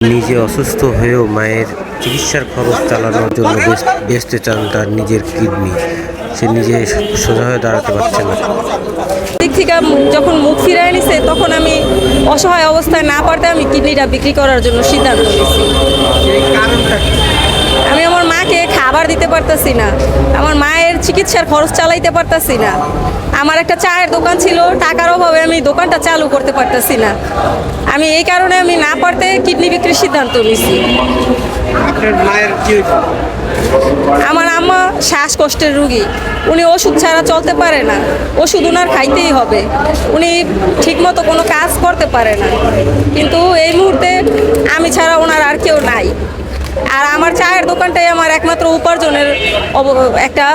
নিজে অসুস্থ হয়েও মায়ের চিকিৎসার খরচ চালানোর জন্য বেচ- বেচতে চান তার নিজের কিডনি। সে নিজে সোজা হয়ে দাঁড়াতে পারছে না। দিক থেকে যখন মুখ ফিরায় নিছে তখন আমি অসহায় অবস্থায় না পারতে আমি কিডনিটা বিক্রি করার জন্য সিদ্ধান্ত নিয়েছি। পারতাছি না। আমার মায়ের চিকিৎসার খরচ চালাইতে পারতাছি না। আমার একটা চায়ের দোকান ছিল টাকার অভাবে আমি দোকানটা চালু করতে পারতাছি না। আমি এই কারণে আমি না পারতে কিডনি বিক্রির সিদ্ধান্ত নিয়েছি। আপনার মায়ের কি আমার আম্মা শ্বাসকষ্টের রুগী। উনি ওষুধ ছাড়া চলতে পারে না। ওষুধ উনার খাইতেই হবে। উনি ঠিকমতো কোনো কাজ করতে পারে না। কিন্তু এই মুহূর্তে আমি ছাড়া ওনার আর কেউ নাই। আর আমার চায়ের দোকানটাই আমার একমাত্র উপার্জনের একটা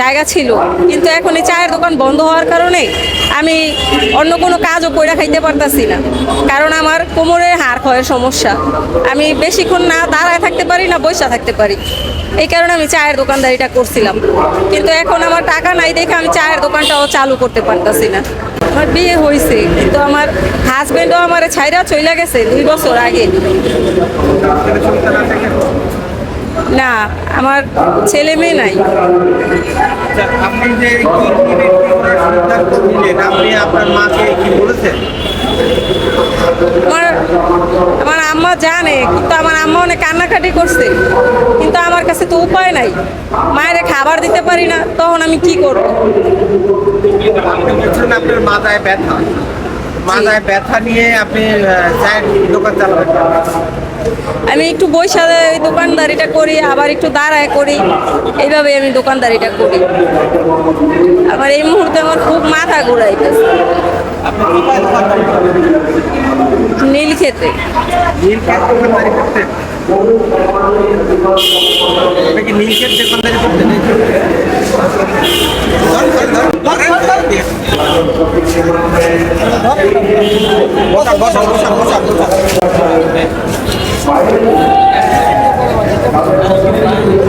জায়গা ছিল। কিন্তু এখন এই চায়ের দোকান বন্ধ হওয়ার কারণে আমি অন্য কোনো কাজও কইরা খাইতে পারতাছি না। কারণ আমার কোমরে হাড় ক্ষয়ের সমস্যা। আমি বেশিক্ষণ না দাঁড়ায় থাকতে পারি, না বসে থাকতে পারি। এই কারণে আমি চায়ের দোকানদারিটা করছিলাম। কিন্তু এখন আমার টাকা নাই দেখে আমি চায়ের দোকানটাও চালু করতে পারতাছি না। আমার বিয়ে হয়েছে কিন্তু আমার হাজব্যান্ডও আমার ছাইরা চইলা গেছে দুই বছর আগে। না আমার ছেলে মেয়ে নাই। আচ্ছা, আপনি যে আপনার মাকে কি বলেছেন? আমার আমার আম্মা জানে কিন্তু আমার আম্মা অনেক কান্নাকাটি করছে। কিন্তু আমার কাছে তো উপায় নাই। মায়ের খাবার দিতে পারি না তখন আমি কি করব? আপনি আপনার মাথায় ব্যথা। মাথায় ব্যথা নিয়ে আপনি চায়ের দোকান চালাবেন। আমি একটু বৈশা দোকানদারিটা করি আবার একটু দাঁড়ায় করি। এইভাবে আমি দোকানদারিটা করি। আমার এই মুহূর্তে আমার খুব মাথা ঘুরাইতেছে। কোথায় দোকানদারি করেন নীল খেতে। বসা, বসা, বসা, বসা, বসা।